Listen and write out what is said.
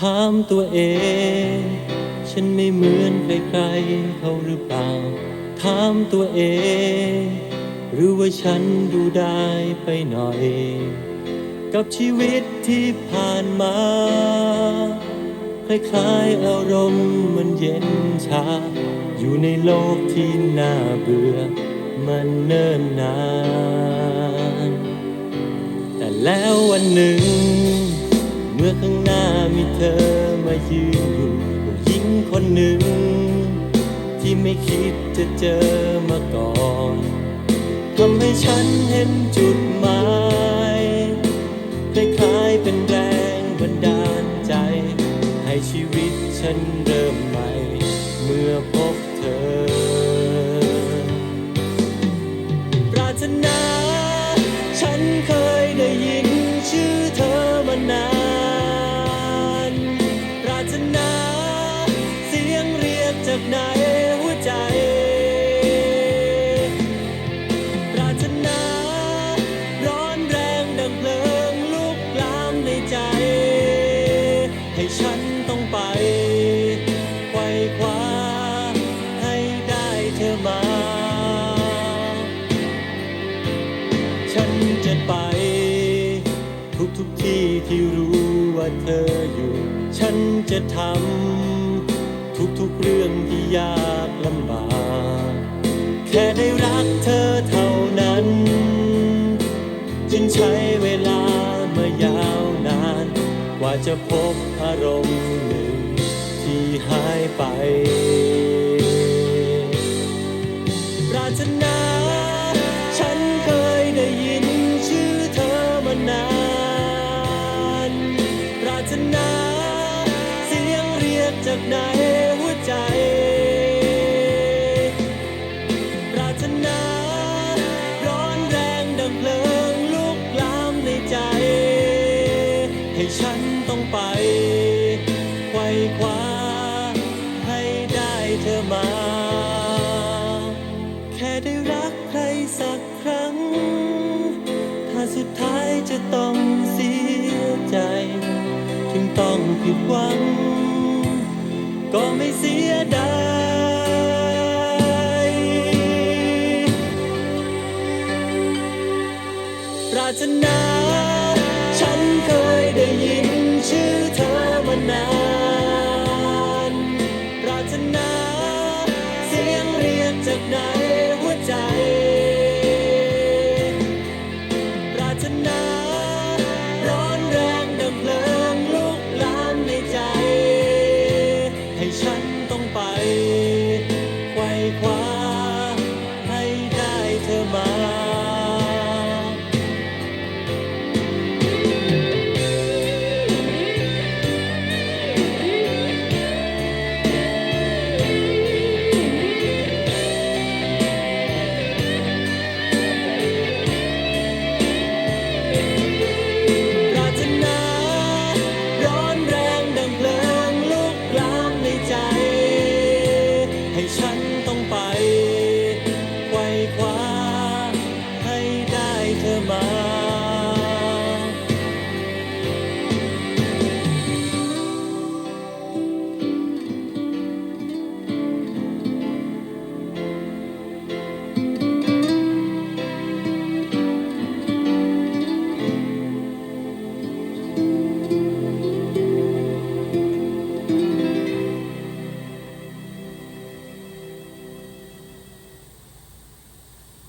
ถามตัวเอง ฉันไม่เหมือนใครๆเขาหรือเปล่า ถามตัวเอง หรือว่าฉันดูได้ไปหน่อย กับชีวิตที่ผ่านมา คล้ายๆอารมณ์มันเย็นชา อยู่ในโลกที่น่าเบื่อ มันเนิ่นนาน แต่แล้ววันหนึ่ง เมื่อข้าง มีเธอมายืนอยู่ผู้หญิงคนหนึ่ง ที่ไม่คิดจะเจอมาก่อนทำให้ฉันเห็นจุดหมายคล้ายๆเป็นแรงบันดาลใจ ให้ชีวิตฉันเริ่มใหม่ เมื่อพบเธอ เรียกจากในหัวใจ ปรารถนา ร้อนแรงดังเพลิงลุกลามในใจ ให้ฉันต้องไปไขว่คว้าให้ได้เธอมา ฉันจะไป ทุกทุกที่ที่รู้ว่าเธออยู่ ฉันจะทำ ทุกทุกๆเรื่องที่ยากลำบาก แค่ได้รักเธอเท่านั้น จึงใช้เวลามายาวนาน กว่าจะพบอารมณ์หนึ่งที่หายไปปรารถนาฉันเคยได้ยินชื่อเธอมานานปรารถนาเสียงเรียกจากในหัว ให้ฉันต้องไปไขว่คว้าให้ได้เธอมา แค่ได้รักใครสักครั้ง ถ้าสุดท้ายจะต้องเสียใจ ถึงต้องผิดหวัง ก็ไม่เสียดาย ในหัวใจ ปรารนร้อนแรงดังเพลิง